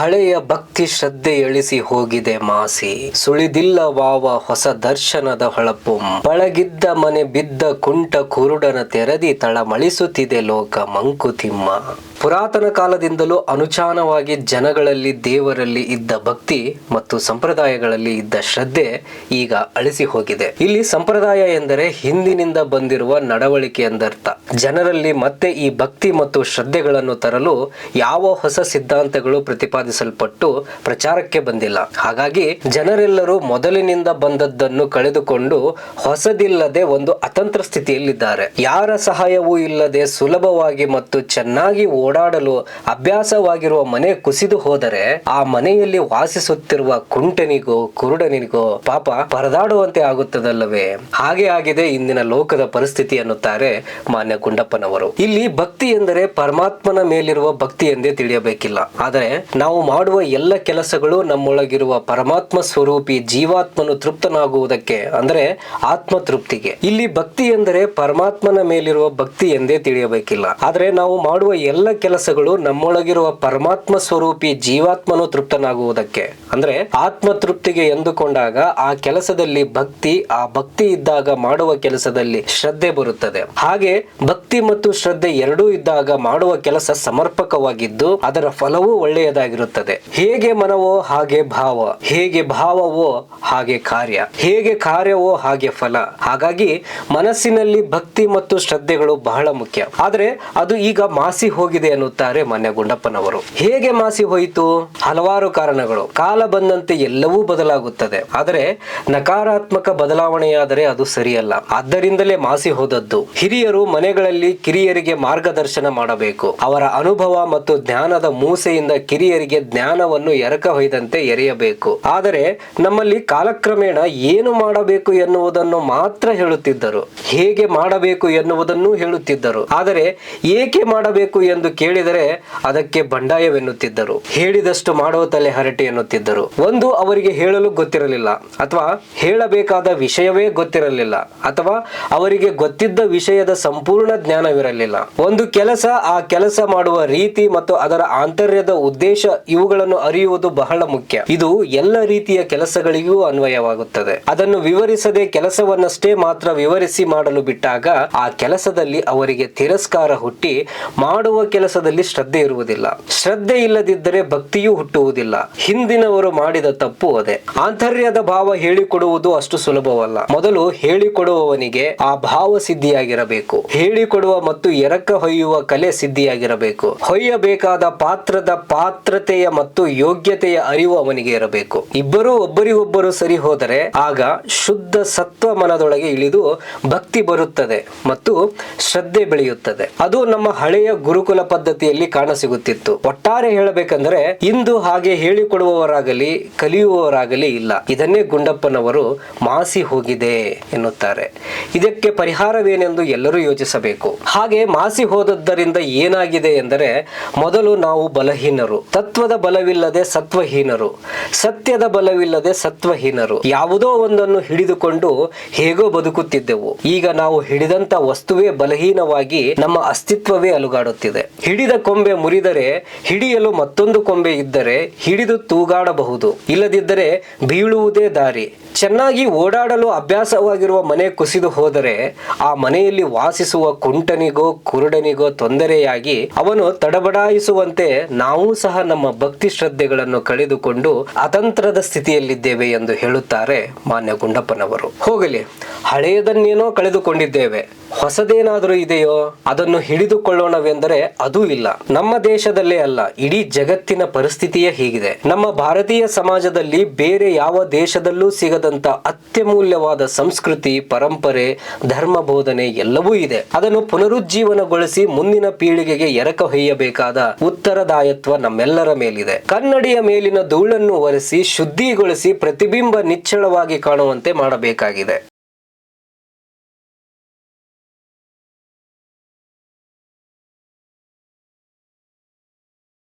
ಹಳೆಯ ಭಕ್ತಿ ಶ್ರದ್ಧೆ ಎಳಿಸಿ ಹೋಗಿದೆ ಮಾಸಿ. ಸುಳಿದಿಲ್ಲ ವಾವ ಹೊಸ ದರ್ಶನದ ಹೊಳಪು. ಬಳಗಿದ್ದ ಮನೆ ಬಿದ್ದ ಕುಂಟ ಕುರುಡನ ತೆರದಿ ತಳಮಳಿಸುತ್ತಿದೆ ಲೋಕ ಮಂಕುತಿಮ್ಮ. ಪುರಾತನ ಕಾಲದಿಂದಲೂ ಅನುಚಾನವಾಗಿ ಜನಗಳಲ್ಲಿ ದೇವರಲ್ಲಿ ಇದ್ದ ಭಕ್ತಿ ಮತ್ತು ಸಂಪ್ರದಾಯಗಳಲ್ಲಿ ಇದ್ದ ಶ್ರದ್ಧೆ ಈಗ ಅಳಿಸಿ ಹೋಗಿದೆ. ಇಲ್ಲಿ ಸಂಪ್ರದಾಯ ಎಂದರೆ ಹಿಂದಿನಿಂದ ಬಂದಿರುವ ನಡವಳಿಕೆ ಎಂದರ್ಥ. ಜನರಲ್ಲಿ ಮತ್ತೆ ಈ ಭಕ್ತಿ ಮತ್ತು ಶ್ರದ್ಧೆಗಳನ್ನು ತರಲು ಯಾವ ಹೊಸ ಸಿದ್ಧಾಂತಗಳು ಪ್ರತಿಪಾದಿಸಲ್ಪಟ್ಟು ಪ್ರಚಾರಕ್ಕೆ ಬಂದಿಲ್ಲ. ಹಾಗಾಗಿ ಜನರೆಲ್ಲರೂ ಮೊದಲಿನಿಂದ ಬಂದದ್ದನ್ನು ಕಳೆದುಕೊಂಡು ಹೊಸದಿಲ್ಲದೆ ಒಂದು ಅತಂತ್ರ ಸ್ಥಿತಿಯಲ್ಲಿದ್ದಾರೆ. ಯಾರ ಸಹಾಯವೂ ಇಲ್ಲದೆ ಸುಲಭವಾಗಿ ಮತ್ತು ಚೆನ್ನಾಗಿ ಓಡಾಡಲು ಅಭ್ಯಾಸವಾಗಿರುವ ಮನೆ ಕುಸಿದು ಹೋದರೆ ಆ ಮನೆಯಲ್ಲಿ ವಾಸಿಸುತ್ತಿರುವ ಕುಂಟನಿಗೋ, ಕುರುಡನಿಗೋ ಪಾಪ ಪರದಾಡುವಂತೆ ಆಗುತ್ತದಲ್ಲವೇ? ಹಾಗೆ ಆಗಿದೆ ಇಂದಿನ ಲೋಕದ ಪರಿಸ್ಥಿತಿ ಅನ್ನುತ್ತಾರೆ ಮಾನ್ಯ ಗುಂಡಪ್ಪನವರು ಇಲ್ಲಿ ಭಕ್ತಿ ಎಂದರೆ ಪರಮಾತ್ಮನ ಮೇಲಿರುವ ಭಕ್ತಿ ಎಂದೇ ತಿಳಿಯಬೇಕಿಲ್ಲ. ಆದರೆ ನಾವು ಮಾಡುವ ಎಲ್ಲ ಕೆಲಸಗಳು ನಮ್ಮೊಳಗಿರುವ ಪರಮಾತ್ಮ ಸ್ವರೂಪಿ ಜೀವಾತ್ಮನು ತೃಪ್ತನಾಗುವುದಕ್ಕೆ, ಅಂದ್ರೆ ಆತ್ಮ ತೃಪ್ತಿಗೆ ಇಲ್ಲಿ ಭಕ್ತಿ ಎಂದರೆ ಪರಮಾತ್ಮನ ಮೇಲಿರುವ ಭಕ್ತಿ ಎಂದೇ ತಿಳಿಯಬೇಕಿಲ್ಲ. ಆದರೆ ನಾವು ಮಾಡುವ ಎಲ್ಲ ಕೆಲಸಗಳು ನಮ್ಮೊಳಗಿರುವ ಪರಮಾತ್ಮ ಸ್ವರೂಪಿ ಜೀವಾತ್ಮನು ತೃಪ್ತನಾಗುವುದಕ್ಕೆ. ಅಂದ್ರೆ ಆತ್ಮ ತೃಪ್ತಿಗೆ ಎಂದುಕೊಂಡಾಗ ಆ ಕೆಲಸದಲ್ಲಿ ಭಕ್ತಿ, ಆ ಭಕ್ತಿ ಇದ್ದಾಗ ಮಾಡುವ ಕೆಲಸದಲ್ಲಿ ಶ್ರದ್ಧೆ ಬರುತ್ತದೆ. ಹಾಗೆ ಭಕ್ತಿ ಮತ್ತು ಶ್ರದ್ಧೆ ಎರಡೂ ಇದ್ದಾಗ ಮಾಡುವ ಕೆಲಸ ಸಮರ್ಪಕವಾಗಿದ್ದು ಅದರ ಫಲವೂ ಒಳ್ಳೆಯದಾಗಿರುತ್ತದೆ. ಹೇಗೆ ಮನವೋ ಹಾಗೆ ಭಾವ, ಹೇಗೆ ಭಾವವೋ ಹಾಗೆ ಕಾರ್ಯ, ಹೇಗೆ ಕಾರ್ಯವೋ ಹಾಗೆ ಫಲ. ಹಾಗಾಗಿ ಮನಸ್ಸಿನಲ್ಲಿ ಭಕ್ತಿ ಮತ್ತು ಶ್ರದ್ಧೆಗಳು ಬಹಳ ಮುಖ್ಯ. ಆದರೆ ಅದು ಈಗ ಮಾಸಿ ಹೋಗಿದೆ ಎನ್ನುತ್ತಾರೆ ಮಾನ್ಯ ಗುಂಡಪ್ಪನವರು ಹೇಗೆ ಮಾಸಿ ಹೋಯಿತು? ಹಲವಾರು ಕಾರಣಗಳು. ಕಾಲ ಬಂದಂತೆ ಎಲ್ಲವೂ ಬದಲಾಗುತ್ತದೆ. ಆದರೆ ನಕಾರಾತ್ಮಕ ಬದಲಾವಣೆಯಾದರೆ ಅದು ಸರಿಯಲ್ಲ. ಆದ್ದರಿಂದಲೇ ಮಾಸಿ ಹೋದದ್ದು. ಹಿರಿಯರು ಮನೆಗಳಲ್ಲಿ ಕಿರಿಯರಿಗೆ ಮಾರ್ಗದರ್ಶನ ಮಾಡಬೇಕು. ಅವರ ಅನುಭವ ಮತ್ತು ಜ್ಞಾನದ ಮೂಸೆಯಿಂದ ಕಿರಿಯರಿಗೆ ಜ್ಞಾನವನ್ನು ಎರಕ ಹೊಯ್ದಂತೆ ಎರೆಯಬೇಕು. ಆದರೆ ನಮ್ಮಲ್ಲಿ ಕಾಲಕ್ರಮೇಣ ಏನು ಮಾಡಬೇಕು ಎನ್ನುವುದನ್ನು ಮಾತ್ರ ಹೇಳುತ್ತಿದ್ದರು. ಹೇಗೆ ಮಾಡಬೇಕು ಎನ್ನುವುದನ್ನು ಹೇಳುತ್ತಿದ್ದರು. ಆದರೆ ಏಕೆ ಮಾಡಬೇಕು ಎಂದು ಕೇಳಿದರೆ ಅದಕ್ಕೆ ಬಂಡಾಯವೆನ್ನುತ್ತಿದ್ದರು. ಹೇಳಿದಷ್ಟು ಮಾಡುವ ತಲೆ ಹರಟೆ ಎನ್ನುತ್ತಿದ್ದರು. ಒಂದು ಅವರಿಗೆ ಹೇಳಲು ಗೊತ್ತಿರಲಿಲ್ಲ ಅಥವಾ ಹೇಳಬೇಕಾದ ವಿಷಯವೇ ಗೊತ್ತಿರಲಿಲ್ಲ ಅಥವಾ ಅವರಿಗೆ ಗೊತ್ತಿದ್ದ ವಿಷಯದ ಸಂಪೂರ್ಣ ಜ್ಞಾನವಿರಲಿಲ್ಲ. ಒಂದು ಕೆಲಸ ಆ ಕೆಲಸ ಮಾಡುವ ರೀತಿ ಮತ್ತು ಅದರ ಆಂತರ್ಯದ ಉದ್ದೇಶ ಇವುಗಳನ್ನು ಅರಿಯುವುದು ಬಹಳ ಮುಖ್ಯ. ಇದು ಎಲ್ಲ ರೀತಿಯ ಕೆಲಸಗಳಿಗೂ ಅನ್ವಯವಾಗುತ್ತದೆ. ಅದನ್ನು ವಿವರಿಸದೆ ಕೆಲಸವನ್ನಷ್ಟೇ ಮಾತ್ರ ವಿವರಿಸಿ ಮಾಡಲು ಬಿಟ್ಟಾಗ ಆ ಕೆಲಸದಲ್ಲಿ ಅವರಿಗೆ ತಿರಸ್ಕಾರ ಹುಟ್ಟಿ ಮಾಡುವ ಕೆಲಸದಲ್ಲಿ ಶ್ರದ್ಧೆ ಇರುವುದಿಲ್ಲ. ಶ್ರದ್ಧೆ ಇಲ್ಲದಿದ್ದರೆ ಭಕ್ತಿಯೂ ಹುಟ್ಟುವುದಿಲ್ಲ. ಹಿಂದಿನವರು ಮಾಡಿದ ತಪ್ಪು ಅದೇ. ಆಂತರ್ಯದ ಭಾವ ಹೇಳಿಕೊಡುವುದು ಅಷ್ಟು ಸುಲಭವಲ್ಲ. ಮೊದಲು ಹೇಳಿಕೊಡುವವನಿಗೆ ಆ ಭಾವ ಸಿದ್ಧಿಯಾಗಿರಬೇಕು ಹೇಳಿಕೊಡುವ ಮತ್ತು ಎರಕ ಹೊಯ್ಯುವ ಕಲೆ ಸಿದ್ಧಿಯಾಗಿರಬೇಕು. ಹೊಯ್ಯಬೇಕಾದ ಪಾತ್ರದ ಪಾತ್ರತೆಯ ಮತ್ತು ಯೋಗ್ಯತೆಯ ಅರಿವು ಅವನಿಗೆ ಇರಬೇಕು. ಇಬ್ಬರೂ ಒಬ್ಬರಿಗೊಬ್ಬರು ಸರಿ ಹೋದರೆ ಆಗ ಶುದ್ಧ ಸತ್ವ ಮನದೊಳಗೆ ಇಳಿದು ಭಕ್ತಿ ಬರುತ್ತದೆ ಮತ್ತು ಶ್ರದ್ಧೆ ಬೆಳೆಯುತ್ತದೆ. ಅದು ನಮ್ಮ ಹಳೆಯ ಗುರುಕುಲ ಪದ್ಧತಿಯಲ್ಲಿ ಕಾಣಸಿಗುತ್ತಿತ್ತು. ಒಟ್ಟಾರೆ ಹೇಳಬೇಕಂದ್ರೆ ಇಂದು ಹಾಗೆ ಹೇಳಿಕೊಡುವವರಾಗಲಿ, ಕಲಿಯುವವರಾಗಲಿ ಇಲ್ಲ. ಇದನ್ನೇ ಗುಂಡಪ್ಪನವರು ಮಾಸಿ ಹೋಗಿದೆ ಎನ್ನುತ್ತಾರೆ. ಇದಕ್ಕೆ ಪರಿಹಾರವೇನೆಂದು ಎಲ್ಲರೂ ಯೋಚಿಸಬೇಕು. ಹಾಗೆ ಮಾಸಿ ಹೋದದ್ದರಿಂದ ಏನಾಗಿದೆ ಎಂದರೆ, ಮೊದಲು ನಾವು ಬಲಹೀನರು. ತತ್ವದ ಬಲವಿಲ್ಲದೆ ಸತ್ವಹೀನರು. ಸತ್ಯದ ಬಲವಿಲ್ಲದೆ ಸತ್ವಹೀನರು. ಯಾವುದೋ ಒಂದನ್ನು ಹಿಡಿದುಕೊಂಡು ಹೇಗೋ ಬದುಕುತ್ತಿದ್ದೆವು. ಈಗ ನಾವು ಹಿಡಿದಂತ ವಸ್ತುವೇ ಬಲಹೀನವಾಗಿ ನಮ್ಮ ಅಸ್ತಿತ್ವವೇ ಅಲುಗಾಡುತ್ತಿದೆ. ಹಿಡಿದ ಕೊಂಬೆ ಮುರಿದರೆ, ಹಿಡಿಯಲು ಮತ್ತೊಂದು ಕೊಂಬೆ ಇದ್ದರೆ ಹಿಡಿದು ತೂಗಾಡಬಹುದು. ಇಲ್ಲದಿದ್ದರೆ ಬೀಳುವುದೇ ದಾರಿ. ಚೆನ್ನಾಗಿ ಓಡಾಡಲು ಅಭ್ಯಾಸವಾಗಿರುವ ಮನೆ ಕುಸಿದು ಹೋದರೆ, ಆ ಮನೆಯಲ್ಲಿ ವಾಸಿಸುವ ಕುಂಟನಿಗೋ ಕುರುಡನಿಗೋ ತೊಂದರೆಯಾಗಿ ಅವನು ತಡಬಡಾಯಿಸುವಂತೆ ನಾವು ಸಹ ನಮ್ಮ ಭಕ್ತಿ ಶ್ರದ್ಧೆಗಳನ್ನು ಕಳೆದುಕೊಂಡು ಅತಂತ್ರದ ಸ್ಥಿತಿಯಲ್ಲಿದ್ದೇವೆ ಎಂದು ಹೇಳುತ್ತಾರೆ ಮಾನ್ಯ ಗುಂಡಪ್ಪನವರು ಹೋಗಲಿ, ಹಳೆಯದನ್ನೇನೋ ಕಳೆದುಕೊಂಡಿದ್ದೇವೆ. ಹೊಸದೇನಾದರೂ ಇದೆಯೋ ಅದನ್ನು ಹಿಡಿದುಕೊಳ್ಳೋಣವೆಂದರೆ ಅದೂ ಇಲ್ಲ. ನಮ್ಮ ದೇಶದಲ್ಲೇ ಅಲ್ಲ, ಇಡೀ ಜಗತ್ತಿನ ಪರಿಸ್ಥಿತಿಯೇ ಹೀಗಿದೆ. ನಮ್ಮ ಭಾರತೀಯ ಸಮಾಜದಲ್ಲಿ ಬೇರೆ ಯಾವ ದೇಶದಲ್ಲೂ ಸಿಗದಂತ ಅತ್ಯಮೂಲ್ಯವಾದ ಸಂಸ್ಕೃತಿ, ಪರಂಪರೆ, ಧರ್ಮ ಬೋಧನೆ ಎಲ್ಲವೂ ಇದೆ. ಅದನ್ನು ಪುನರುಜ್ಜೀವನಗೊಳಿಸಿ ಮುಂದಿನ ಪೀಳಿಗೆಗೆ ಎರಕ ಹೊಯ್ಯಬೇಕಾದ ಉತ್ತರದಾಯತ್ವ ನಮ್ಮೆಲ್ಲರ ಮೇಲಿದೆ. ಕನ್ನಡಿಯ ಮೇಲಿನ ಧೂಳನ್ನು ಒರೆಸಿ, ಶುದ್ಧಿಗೊಳಿಸಿ, ಪ್ರತಿಬಿಂಬ ನಿಚ್ಚಳವಾಗಿ ಕಾಣುವಂತೆ ಮಾಡಬೇಕಾಗಿದೆ.